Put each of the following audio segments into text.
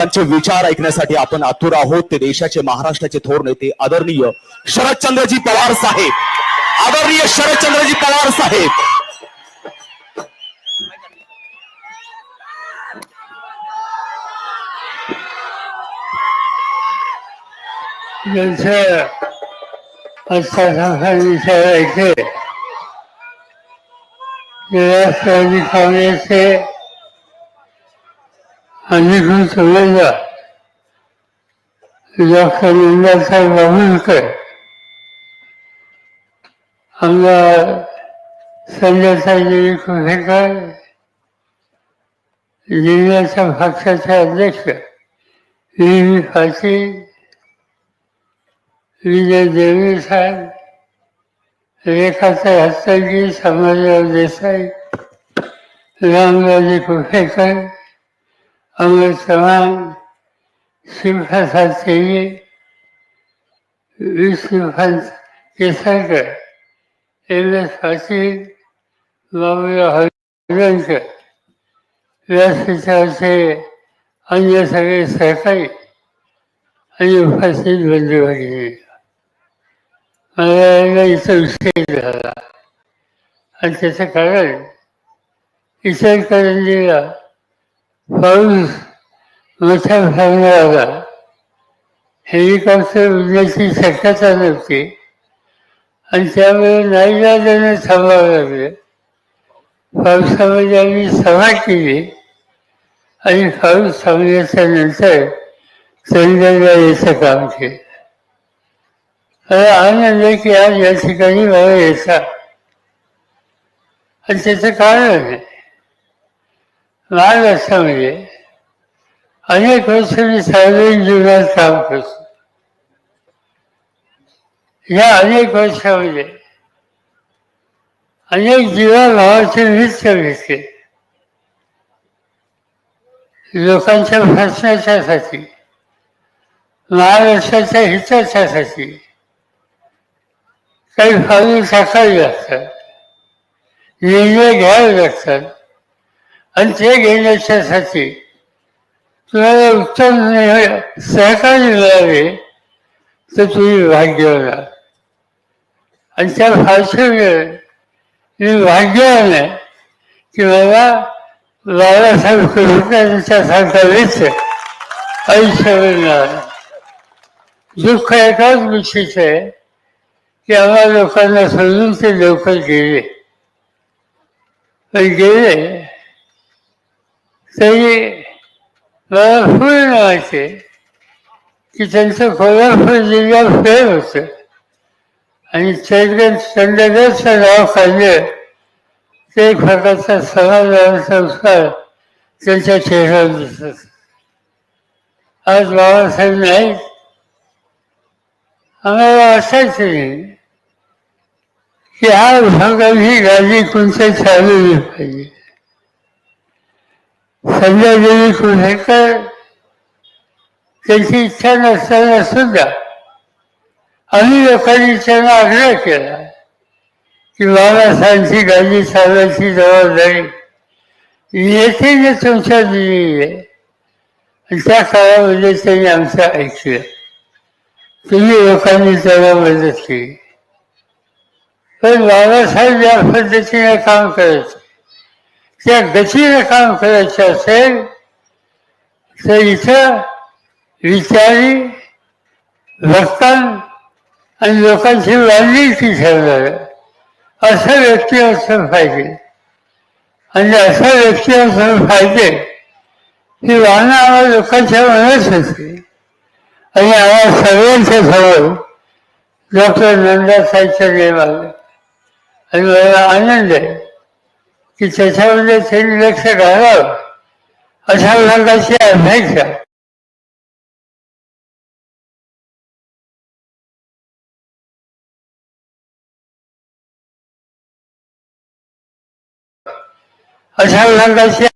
त्यांचे विचार ऐकण्यासाठी आपण आतुर आहोत. ते देशाचे महाराष्ट्राचे थोर नेते आदरणीय शरदचंद्रजी पवार साहेब. आदरणीय शरदचंद्रजी पवार साहेब. ज्यांचं विचारायचे काँग्रेसचे अधिकृत उमेदवार डॉक्टर नंदासाहेब बाबुलकर आमदार संजयसाई कुठेकर जिल्ह्याच्या पक्षाचे अध्यक्ष व्ही व्ही पाटील विजय देवी साहेब रेखाचे हस्तगी समाजराव देसाई रामराजे कुफेकर अमर चव्हाण शिवप्रसाद तेली विष्णुपंत केसरकर एम एस पाटील बाबूराव हरणकर व्यासपीठाचे अन्य सगळे सहकारी आणि उपस्थित बंधू भगिनी मला यायला इथं विषय झाला. आणि त्याचं कारण इतर इचलकरंजीला पाऊस मोठ्या प्रमाणात आला हेलिकॉप्टर उडण्याची शक्यता नव्हती आणि त्यामुळे नाईलाजाने थांबावं. लागलं पावसामध्ये आम्ही सभा केली. आणि पाऊस थांबल्याच्या नंतर चंद्रला याचं काम केलं. मला आनंद आहे की आज या ठिकाणी मला यायचा. आणि त्याचं कारण आहे. महाराष्ट्रामध्ये म्हणजे अनेक वर्ष मी सार्वजनिक जीवनात काम करतो. या अनेक वर्षामध्ये म्हणजे अनेक जीवाभावाचे नृत्य घेतले लोकांच्या प्रश्नाच्यासाठी महाराष्ट्राच्या हिताच्यासाठी काही फावी टाकावी लागतात निर्णय घ्यावे लागतात. आणि ते घेण्याच्यासाठी तुम्हाला उत्तम सहकार्य मिळावे तर तुम्ही भाग्य होणार आणि त्या फारशी वेळ मी भाग्यवान आहे की मला बाबासाहेब कुलकर्णीच्या सारखा व्यक्ती आयुष्य मिळणार. दुःख एकाच गोष्टीचं आहे की आम्हा लोकांना सोडून ते लवकर गेले. पण गेले तरी मला पूर्ण माहिती की त्यांचं कोल्हापूर जिल्ह्यात फेर होतं. आणि चंद्र चंद्रगडचं नाव काढलं ते एक प्रकारचा समाजाचा संस्कार त्यांच्या चेहऱ्यावर दिसत आज बाबासाहेब नाही आम्हाला असायचं नाही की हा भागात ही गाडी कोणत्या चालवली पाहिजे? संजय देवी कुठेकर त्यांची इच्छा नसताना सुद्धा आम्ही लोकांनी त्यांना आग्रह केला की बाबासाहेबांची गांधी साहेबांची जबाबदारी येथे तुमच्या दिली आहे आणि त्या काळामध्ये त्यांनी आमचं ऐकलं तुम्ही लोकांनी त्याला मदत केली पण बाबासाहेब या पद्धतीने काम करायचे त्या गतीने काम करायचं असेल तर इथं विचारी भक्तां आणि लोकांची बांधिलकी ठेवणार असं व्यक्ती असलं पाहिजे आणि असं व्यक्ती असलं पाहिजे ही वाहनं आम्हाला लोकांच्या मनात होती आणि आम्हाला सगळ्यांच्या समोर डॉक्टर नंदासाहेबचं नेम आलं आणि मला आनंद आहे की त्याच्यामध्ये त्यांनी लक्ष घालावं. अशा प्रकारची अपेक्षा अशा प्रकारची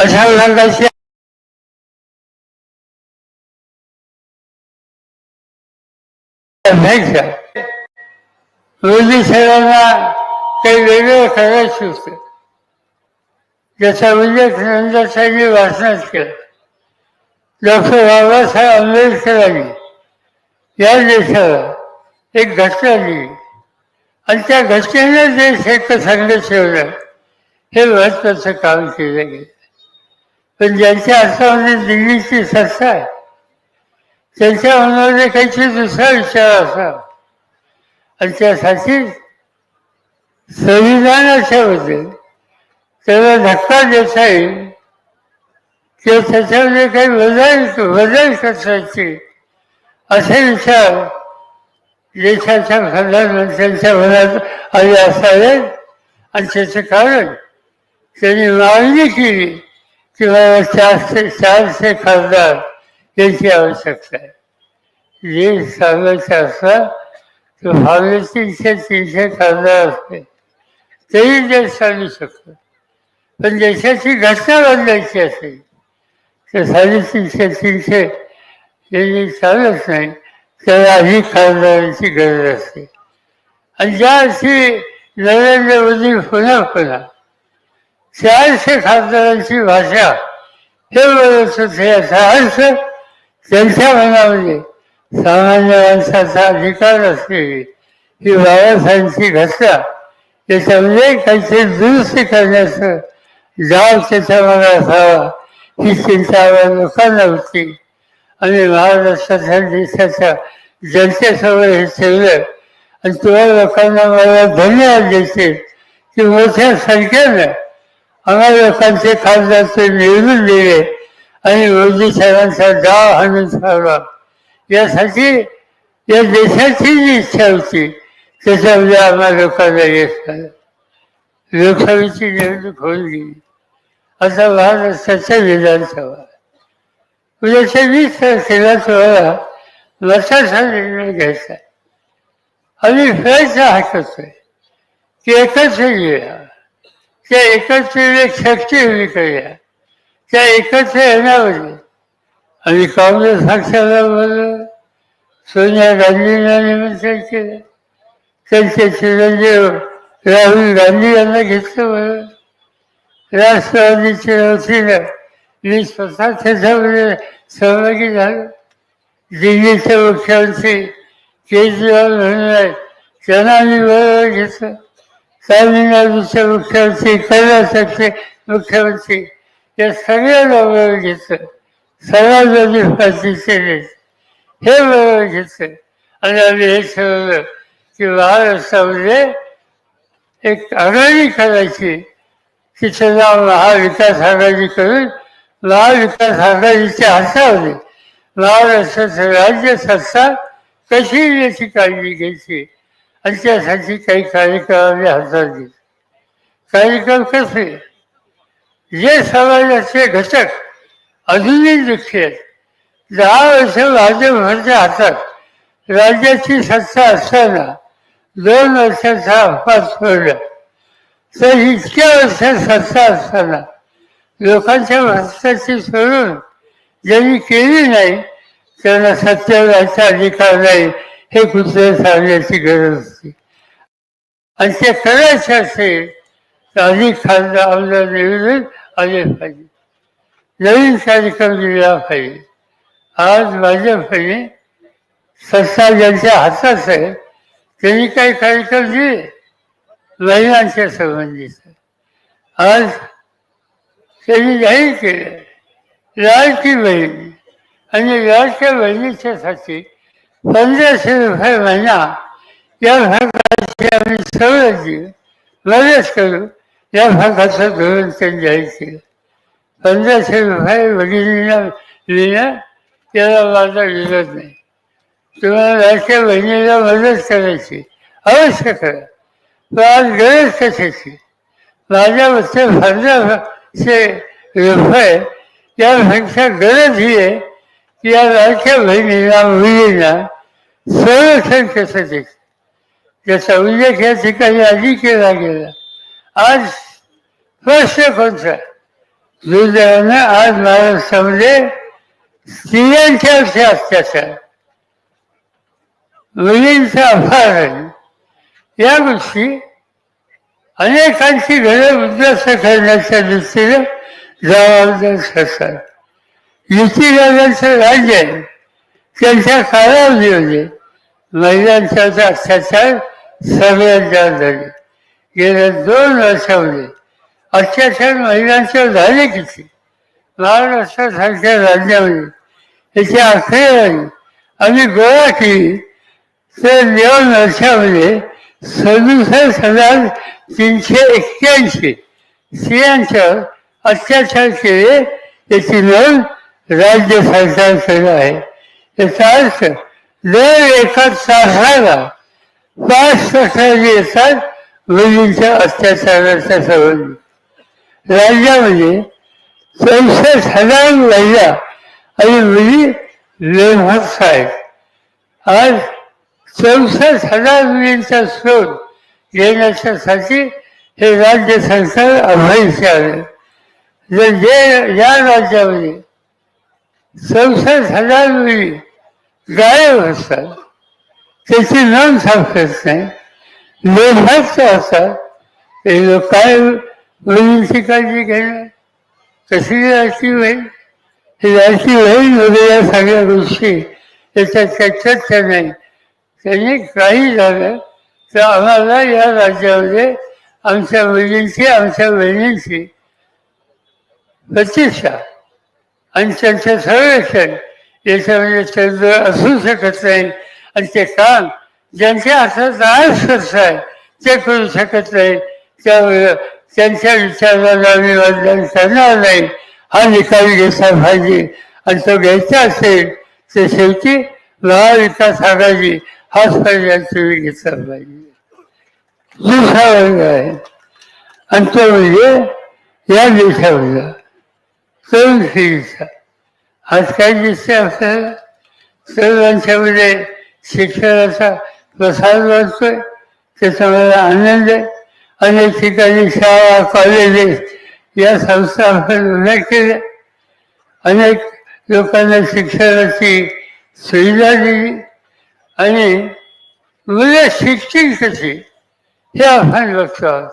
अशा प्रकारची अध्यक्ष. विरोधी साहेबांना काही वेगळं करायचं होते. ज्याचा उल्लेख म्हणजे नंदरसाहेबांनी भाषणात केला. डॉक्टर बाबासाहेब आंबेडकरांनी या देशाला एक घटना दिली. आणि त्या घटनेनं देश एकसंघ ठेवला हे महत्वाचं काम केलं गेलं. पण ज्यांच्या हातामध्ये दिल्लीची सत्ता आहे त्यांच्या मनामध्ये काहीतरी दुसरा विचार असा. आणि त्यासाठी संविधानाच्या बद्दल त्याला धक्का देता येईल किंवा त्याच्यामध्ये काही बदल बदल करायचे असे विचार देशाच्या प्रधानमंत्र्यांच्या मनात आले असावेत. आणि त्याचं कारण त्यांनी मागणी केली. किंवा चारशे चारशे खासदार यांची आवश्यकता आहे. जे सांगायचे असतात तर फावले तीनशे तीनशे खासदार असते तेही देश चालू शकतो पण देशाची घटना बदलायची असेल तर साडेतीनशे तीनशे यांनी चालत नाही त्याला अधिक खासदारांची गरज असते. आणि ज्या अशी नरेंद्र मोदी पुन्हा पुन्हा चारशे खासदारांची भाषा. हे बोलत होते याचा अर्थ त्यांच्या मनामध्ये सामान्य माणसाचा अधिकार असलेली ही बाबासाहेबांची घटना त्याच्यामध्ये काहीतरी दुरुस्ती करण्याचं जाव त्याच्या मनात असावा ही चिंता आम्हाला लोकांना होती. आणि महाराष्ट्राच्या देशाच्या जनतेसमोर हे ठेवलं आणि तुम्हाला लोकांना मला धन्यवाद द्यायचे की मोठ्या संख्येनं आम्हा लोकांचे खासदार ते निवडून दिले आणि विरोधी साहेबांचा डाव हाणून ठेवला यासाठी या देशाची जी इच्छा होती। त्याच्यामध्ये आम्हा लोकांना यश आलं लोकसभेची निवडणूक होऊन गेली आता महाराष्ट्राच्या विधानसभा उद्याच्या वीस तारखेला तुम्हाला मताचा निर्णय घ्यायचा आहे. आम्ही प्रयत्न हाकतोय की एकच येऊया त्या एकत्र एक शक्ती उभी करूया त्या एकत्र येण्यामध्ये आणि काँग्रेस पक्षाला बोललो सोनिया गांधींना निमंत्रण केलं. त्यांचे चिरंजीव राहुल गांधी यांना घेतलं बरं राष्ट्रवादीच्या वतीनं मी स्वतः त्याच्यामध्ये सहभागी झालो. दिल्लीचे मुख्यमंत्री केजरीवाल म्हणून त्यांना मी बरोबर घेतलं. तामिळनाडूचे मुख्यमंत्री कर्नाटकचे मुख्यमंत्री. या सगळ्यांना बरोबर घेतलं. समाजवादी पार्टीचे हे बरोबर घेतलं. आणि आम्ही हे ठरवलं की महाराष्ट्रामध्ये एक आघाडी करायची. तिचं नाव महाविकास आघाडी करून महाविकास आघाडीच्या हातामध्ये महाराष्ट्राचं राज्य सत्ता कशी याची काळजी घ्यायची? आणि त्यासाठी काही कार्यक्रमाने हातात घेतले कार्यक्रम कसे जे समाजाचे घटक अजूनही दुःखी आहेत. दहा वर्ष भाजपच्या हातात राज्याची सत्ता असताना दोन वर्षाचा अपवाद सोडला. तर इतक्या वर्षात सत्ता असताना लोकांच्या भ्रष्टाची सोडून ज्यांनी केली नाही त्यांना सत्याचा अधिकार नाही हे कुठे सांगण्याची गरज असते आणि ते करायचे असेल तर अधिक खासदार आमदार निवेदन आले पाहिजे. नवीन कार्यक्रम दिला पाहिजे. आज भाजपने सत्ता ज्यांच्या हातात आहे. त्यांनी काही कार्यक्रम दिले? महिलांच्या संबंधीचं आज त्यांनी जाहीर केलं. लाडकी बहीण. आणि लाडक्या बहिणीच्यासाठी पंधराशे रुपये महिना या भागाची आम्ही सवलत देऊ मदत करू. या भागाचं धोरण त्यांनी जाहीर केलं पंधराशे रुपये वडिलांना लिहिणं त्याला माझा विरोध नाही. तुम्हाला लाडक्या बहिणीला मदत करायची अवश्य करा. पण आज गरज कशाची? माझ्या मते पंधराशे रुपये यापेक्षा गरज ही आहे. की या लाडक्या बहिणीला मुलींना संरक्षण कसं देत त्याचा उल्लेख या ठिकाणी आधी केला गेला आज प्रश्न कोणता दुर्दैवानं आज महाराष्ट्रामध्ये स्त्रियांच्या असे अत्याचार मुलींचं अपहरण या गोष्टी अनेकांची घरं उद्ध्वस्त करण्याच्या दृष्टीनं जबाबदार ठरतात युतीराजांचं राज्य त्यांच्या त्यांच्या कालावधीमध्ये महिलांचा अत्याचार सगळ्यात जास्त झाले गेल्या दोन वर्षामध्ये अत्याचार महिलांचे झाले किती? महाराष्ट्रासारख्या राज्यामध्ये याची आकडेवारी आम्ही गोळा केली. तर दोन वर्षामध्ये सदुसष्ट हजार तीनशे एक्क्याऐंशी स्त्रियांच्यावर अत्याचार केले. याची नोंद राज्य सरकारकडे आहे. याचा अर्थ दर एका तासाला पाच तक्रारी येतात मुलींच्या अत्याचाराच्या संबंधी. राज्यामध्ये चौसष्ट हजार महिला आणि मुली लेखक आहेत. आज चौसष्ट हजार मुलींचा शोध घेण्याच्यासाठी हे राज्य सरकार अभयचे आहे. जर जे या राज्यामध्ये चौसष्ट हजार मुली गायब असतात त्याची नोंद सापडत नाही. लेखात असतात ते लोक काय मुलींची काळजी घेणार कशी लाडकी होईल ही लाडकी होईल वगैरे सगळ्या गोष्टी त्याच्यात काही नाही. त्यांनी काही झालं तर आम्हाला या राज्यामध्ये आमच्या मुलींची आमच्या बहिणींची प्रतिष्ठा आणि त्यांचं सर्वेक्षण याच्यामध्ये चंद्र असू शकत नाही. आणि ते काम ज्यांच्या हातात आज आहे ते करू शकत नाही. त्यामुळे त्यांच्या विचाराला आम्ही करणार नाही. हा निकाल घेतला पाहिजे. आणि तो घ्यायचा असेल तर शेवटी महाविकास आघाडी हाच पर्याय तुम्ही घेतला पाहिजे. दुसरा वर्ग आहे. आणि तो म्हणजे या देशामधला तरुण आज काय दिसते आपल्याला? सर्वांच्यामध्ये शिक्षणाचा प्रसार वाढतोय. त्याचा मला आनंद आहे. अनेक ठिकाणी शाळा कॉलेजेस या संस्था आपण उभ्या केल्या. अनेक लोकांना शिक्षणाची सुविधा दिली. आणि मुलं शिक्षण कशी हे आपण बघतो आहोत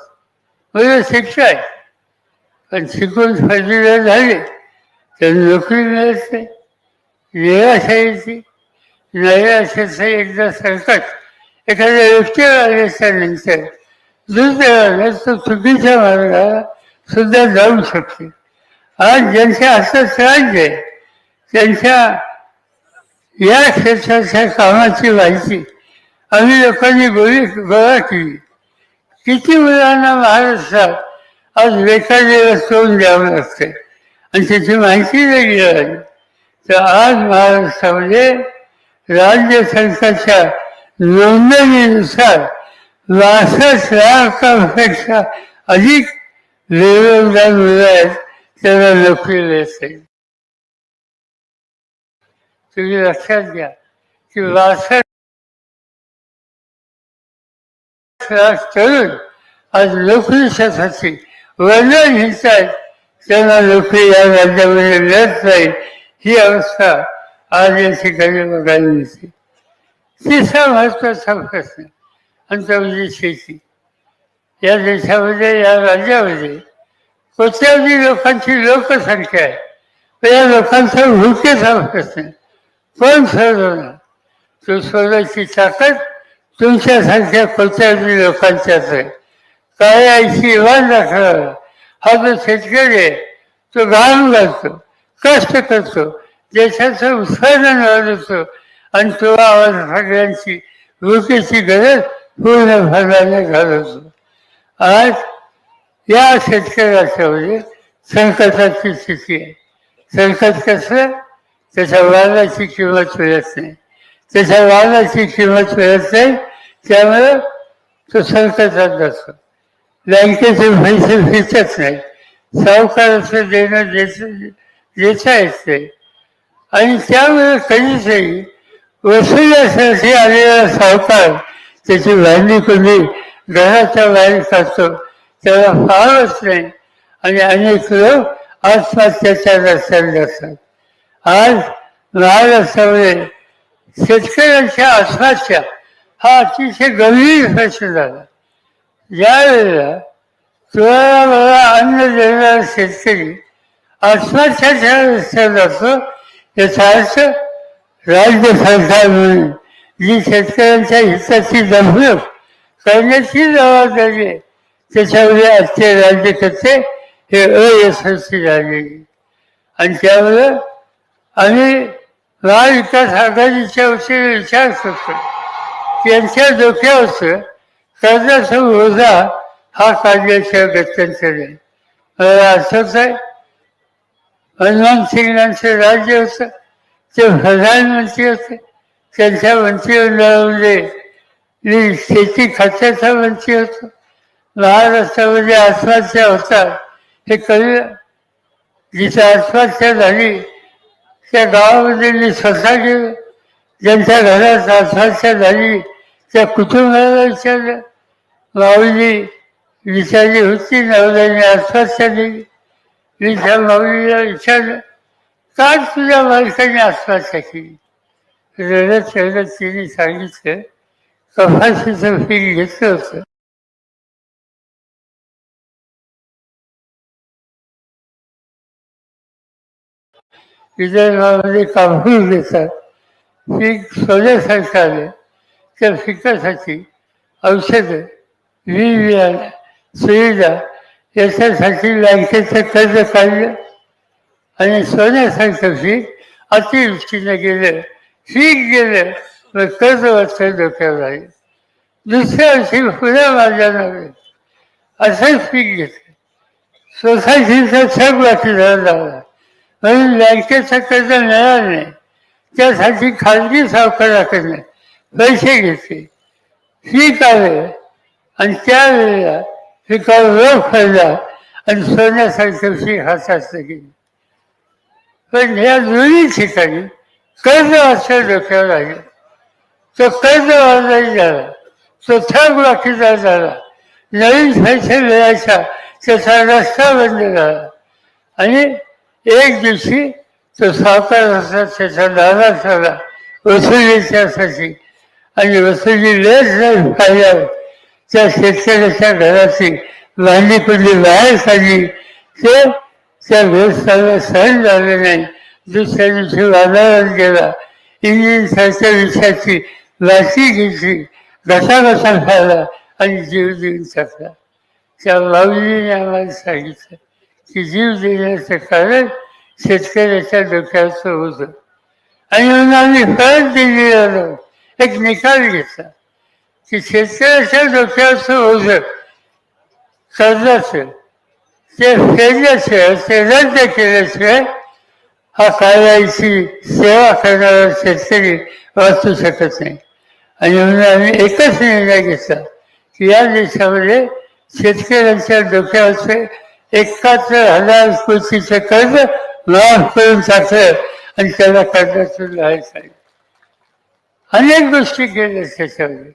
मुलं शिकताय पण शिकून फायदे झाले तर नोकरी मिळत नाही निराशायची नैराश्याचं एकदा संकट. एखाद्या व्यक्तीला आल्याच्यानंतर दुर्दैवानं तो चुकीच्या मार्गाला सुद्धा जाऊ शकते. आज ज्यांच्या हातात राज्य आहे त्यांच्या या क्षेत्राच्या कामाची माहिती आम्ही लोकांनी गोळी गोळा केली. किती मुलांना महाराष्ट्रात आज बेकारी सोन द्यावं लागते आणि त्याची माहिती दिली आली तर आज महाराष्ट्रामध्ये राज्य सरकारच्या नोंदणीनुसार बासष्ट लाखापेक्षा अधिक बेरोजगार मुलं आहेत त्यांना नोकरी मिळत. तुम्ही लक्षात घ्या की बासष्ट लाख तरुण आज नोकरीच्यासाठी वर्णन घेतात त्यांना नोकरी या राज्यामध्ये मिळत नाही ही अवस्था आज या ठिकाणी बघायला मिळते. तिसरा महत्त्वाचा प्रश्न आणि तो म्हणजे शेती. या देशामध्ये या राज्यामध्ये कोट्यावधी लोकांची लोकसंख्या आहे. तर या लोकांचा भूकेचा प्रश्न कोण सोडवणार? तो सोडवायची ताकद तुमच्यासारख्या कोट्यावधी लोकांच्याच आहे. काय आईची असं हा जो शेतकरी आहे तो घाम घालतो. कष्ट करतो. देशाचं उत्पादन वाढवतो. आणि तो आवाज सगळ्यांची भूकेची गरज पूर्ण भरण्याने घालवतो. आज या शेतकऱ्याच्या म्हणजे संकटाची स्थिती आहे. संकट कसं? त्याच्या वादाची किंमत मिळत नाही. त्याच्या वादाची किंमत मिळत नाही त्यामुळं तो संकटात जातो बँकेचे पैसे फिरत नाही. सावकाराचं देणं देत देता येत नाही आणि त्यामुळे कधीतरी वसुल्यासाठी आलेला सावकार त्याची भांडी कुंडी घराच्या बाहेर काढतो. त्याला फारच नाही आणि अनेक लोक आत्महत्याच्या रस्त्याने असतात आज महाराष्ट्रामध्ये शेतकऱ्यांच्या आत्महत्या हा अतिशय गंभीर प्रश्न झाला. ज्यावेळेला तुम्हाला मला अन्न देणारा शेतकरी आत्महत्याच्या रस्त्यावर असतो याचा अर्थ राज्य सरकार म्हणून जी शेतकऱ्यांच्या हिताची जपणूक करण्याची जबाबदारी आहे त्याच्यामध्ये आजचे राज्यकर्ते हे अयशस्वी झालेले आणि त्यामुळे आम्ही महाविकास आघाडीच्या वतीने विचार करतो त्यांच्या डोक्यावरचं कर्जाचा ओझा हा काढण्याच्या गत्यंतर नाही मला आठवत आहे. मनमोहन सिंगांचं राज्य होतं ते प्रधानमंत्री होते त्यांच्या मंत्रिमंडळामध्ये मी शेती खात्याचा मंत्री होतो महाराष्ट्रामध्ये आत्महत्या होतात. हे कळलं जिथे आत्महत्या झाली त्या गावामध्ये मी स्वतः गेलो. ज्यांच्या घरात आत्महत्या झाली त्या कुटुंबाला विचारलं माऊली विचारली होती नवऱ्याने आत्महत्या दिली. मी त्या माऊलीला विचारलं का तुझ्या बायकाने आत्महत्या केली रडत रडत तिने सांगितलं कपाशीचं फील घेतलं होतं. विदर्भामध्ये कापूस घेतात पीक सोन्यासारखं आलं. त्या पिकासाठी औषधं विविध सुविधा याच्यासाठी बँकेचं कर्ज काढलं आणि सोन्यासारखं फी अतिवृष्टीनं गेलं पीक गेलं तर कर्ज वाचलं डोक्यावर आले दुसऱ्या वर्षी पुन्हा माझ्या नव्हे असंच पीक घेतलं. सोसायटीचा छग वाटला लावला. म्हणून बँकेचं कर्ज मिळालं नाही. त्यासाठी खाजगी सावकाराकडनं पैसे घेतले पीक आलं आणि त्यावेळेला पिकावर रोग पडला आणि सोन्यासारखं पीक हातात गेलं पण ह्या दोन्ही ठिकाणी कर्ज वाचलं डोक्यावर आलं तो कर्जवाजाही झाला तो थक बाकीचा झाला नवीन पैसे मिळायचा त्याचा रस्ता बंद झाला आणि एक दिवशी तो सावकार असला त्याचा दादा झाला वसुलीच्यासाठी आणि वसुली लेट नाही पाहिल्यावर त्या शेतकऱ्याच्या घराची भांडी कुंडी बाहेर काढली ते त्या व्यवस्थाला सहन झाले नाही दुसऱ्या दिवशी बाजारात गेला. इंजिन सारख्या विषयाची लाची घेतली घसा खायला आणि जीव देऊन टाकला त्या बाबीने आम्हाला सांगितलं की जीव देण्याचं कारण शेतकऱ्याच्या डोक्याचं होतं आणि म्हणून आम्ही परत आलो एक निकाल घेतला. की शेतकऱ्याच्या डोक्याचं ओझ कर्जाचं ते फेडल्याशिवाय ते रद्द केल्याशिवाय हा कायद्याची सेवा करणारा शेतकरी वाचू शकत नाही. आणि म्हणून आम्ही एकच निर्णय घेतला की या देशामध्ये शेतकऱ्यांच्या डोक्यावरचे एकाहत्तर हजार कोटीचं कर्ज माफ करून टाकलं आणि त्याला कर्जातून राहायचं अनेक गोष्टी केल्या त्याच्यामध्ये.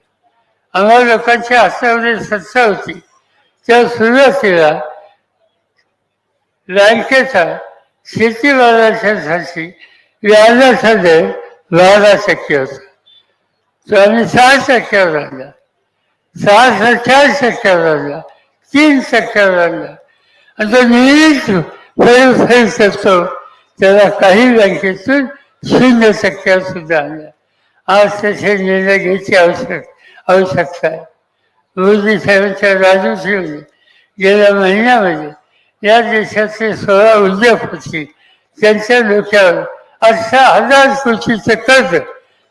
आम्हाला लोकांच्या हातामध्ये सत्ता होती. त्या सुरुवातीला बँकेचा शेतीमालाच्यासाठी व्याजाचा दर बारा टक्के होता. तो आम्ही सहा टक्क्यावर आणला सहा चार टक्क्यावर आणला तीन टक्क्यावर आणला आणि तो नेहमीच फेरफेर करतो. त्याला काही बँकेतून शून्य टक्क्यावर सुद्धा आणला. आज तसे निर्णय घ्यायची आवश्यक आवश्यकता आहे मोदी साहेबांच्या राजूश्रीमध्ये गेल्या महिन्यामध्ये या देशाचे सोळा उद्योगपती त्यांच्या डोक्यावर अठरा हजार कोटीचं कर्ज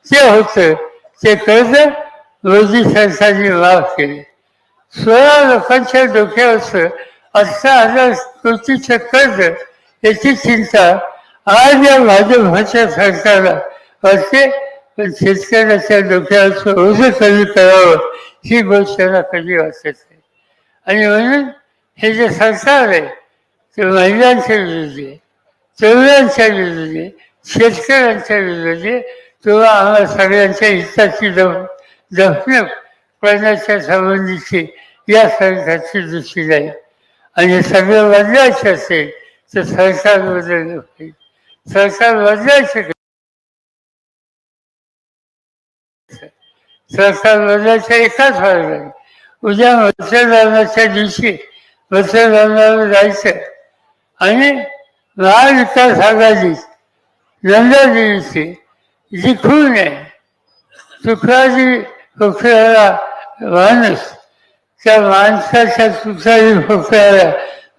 ते होतं ते कर्ज मोदी सरकारने माफ केले. सोळा लोकांच्या डोक्यावरचं अठरा हजार कोटीचं कर्ज याची चिंता आज या भाजपच्या सरकारला वाटते. पण शेतकऱ्याच्या डोक्यावरचं ओझं कमी करावं ही गोष्ट कधी वाटत नाही. आणि म्हणून हे जे सरकार आहे ते महिलांच्या विरोधी आहे तरुणांच्या विरोधी आहे शेतकऱ्यांच्या विरोधी आहे किंवा आम्हाला सगळ्यांच्या हिताची दम जपणूक करण्याच्या संबंधीची या सरकारची दृष्टी आहे आणि सगळं बदलायचं असेल तर सरकार बदललं पाहिजे सरकार बदलायचं सरकार बदलायचं एकाच मार्ग आहे उद्या मतदानाच्या दिवशी मतदानाला जायचं. आणि महाविकास आघाडी नंदादेवीची जी खून आहे तुकराजी फुकऱ्याला माणूस त्या माणसाच्या तुकराजी फुकऱ्याला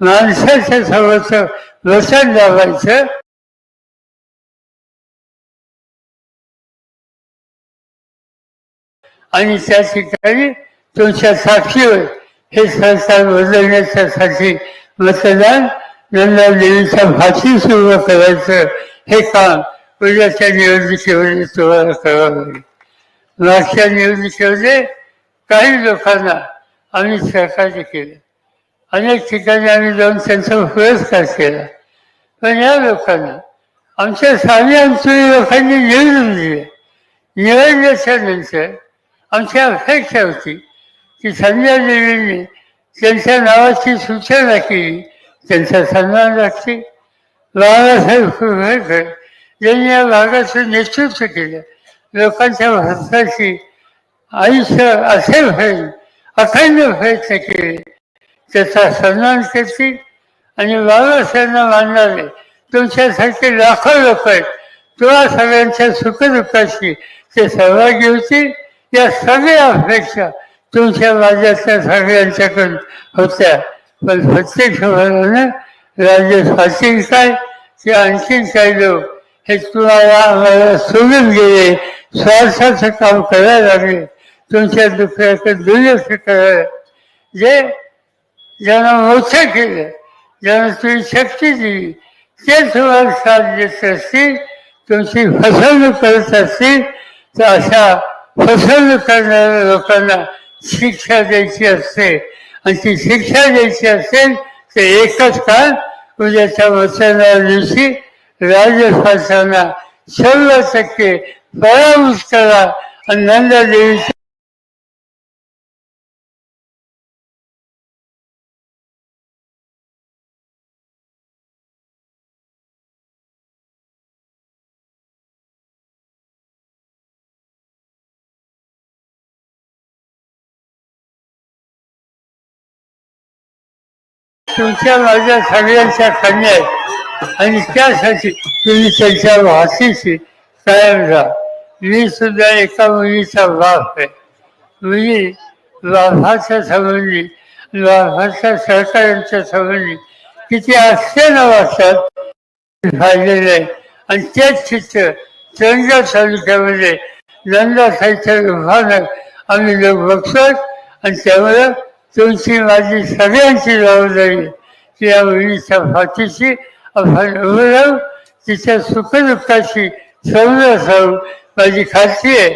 माणसाच्या समोरच वचन दाबायचं. आणि त्या ठिकाणी तुमच्या साक्षीवर हे सरकार बदलण्याच्यासाठी मतदान नंदा देवीच्या भाषी सुरू करायचं हे काम उद्याच्या निवडणुकीमध्ये तुम्हाला करावं लागेल. मागच्या निवडणुकीमध्ये काही लोकांना आम्ही सहकार्य केलं. अनेक ठिकाणी आम्ही जाऊन त्यांचा पुरस्कार केला. पण या लोकांना आमच्या सामी आमच्या लोकांनी निवडून दिले. निवडल्याच्या नंतर आमची अपेक्षा होती की संजय देवींनी त्यांच्या नावाची सूचना केली त्यांचा सन्मान राखते बाळासाहेब कुलकर्णी यांनी या भागाचं नेतृत्व केलं. लोकांच्या भारताची आयुष्य असे होईल अखंड प्रयत्न केले. त्याचा सन्मान करतील आणि बाबासाहेबांना मानणारे तुमच्यासारखे लाखो लोक आहेत. तुला सगळ्यांच्या सुखदुःखाशी ते सहभागी होतील. या सगळ्या अपेक्षा तुमच्या राज्यातल्या सगळ्यांच्याकडून होत्या. पण प्रत्येक ना राज्य फाशील काय की आणखीन काही लोक हे तुम्हाला आम्हाला सोडून गेले. स्वार्थाचं काम करायला लागले. तुमच्या दुसऱ्याकडे दुर्लक्ष करायला जे ज्यांना मोठं केलं ज्यांना तुम्ही शक्ती दिली ते तुम्हाला साथ देत असतील तुमची फसवणूक करत असतील तर अशा फसवणूक करणाऱ्या लोकांना शिक्षा द्यायची असते. आणि ती शिक्षा द्यायची असेल तर एकच काळ उद्याच्या वचना दिवशी राजशासनाला सर्व टक्के पराभूत करा. आणि नंदा देवीच्या तुमच्या माझ्या सगळ्यांच्या कन्या आहेत. आणि त्यासाठी तुम्ही त्यांच्या वासीशी कायम राहा. मी सुद्धा एका मुलीचा बाप आहे. मुली लाभाच्या संबंधी लाभाच्या सहकार्यांच्या संबंधी किती आश्चर्य वाचतात पाहिलेलं आहे. आणि तेच चित्र चंद्र तालुक्यामध्ये नंदा साहित्य विभागात आम्ही लोक बघतोय. आणि त्यामुळं तुमची माझी सगळ्यांची जबाबदारी की या मुलीच्या फाशीची आपण उभं राहू तिच्या सुखदुःखाशी समजत राहू. माझी खात्री आहे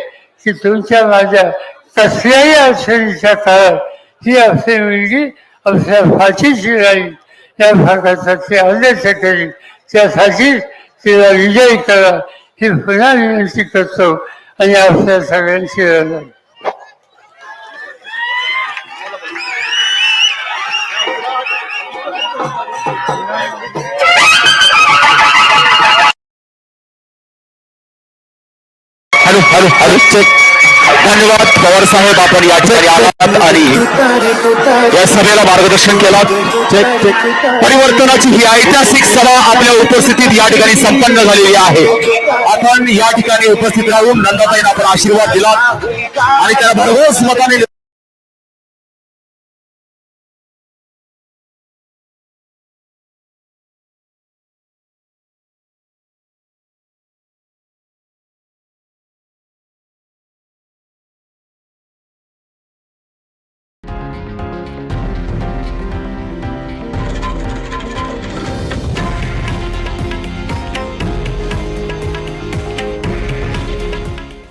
की तुमच्या माझ्या कसल्याही अडचणीच्या काळात ही आपली मुलगी आपल्या फाशीची राहील. या भागाचा ते आदर्श करेल त्यासाठी तिला विजयी करा. ही पुन्हा विनंती करतो. आणि आपल्या सगळ्यांची राहणार हॅलो हॅलो हॅलो धन्यवाद पवार साहेब आपण या ठिकाणी आलात आणि या सभेला मार्गदर्शन केला परिवर्तनाची ही ऐतिहासिक सभा आपल्या उपस्थितीत या ठिकाणी संपन्न झालेली आहे. आपण या ठिकाणी उपस्थित राहून नंदाताईंना आपण आशीर्वाद दिला आणि त्याला भरघोस मताने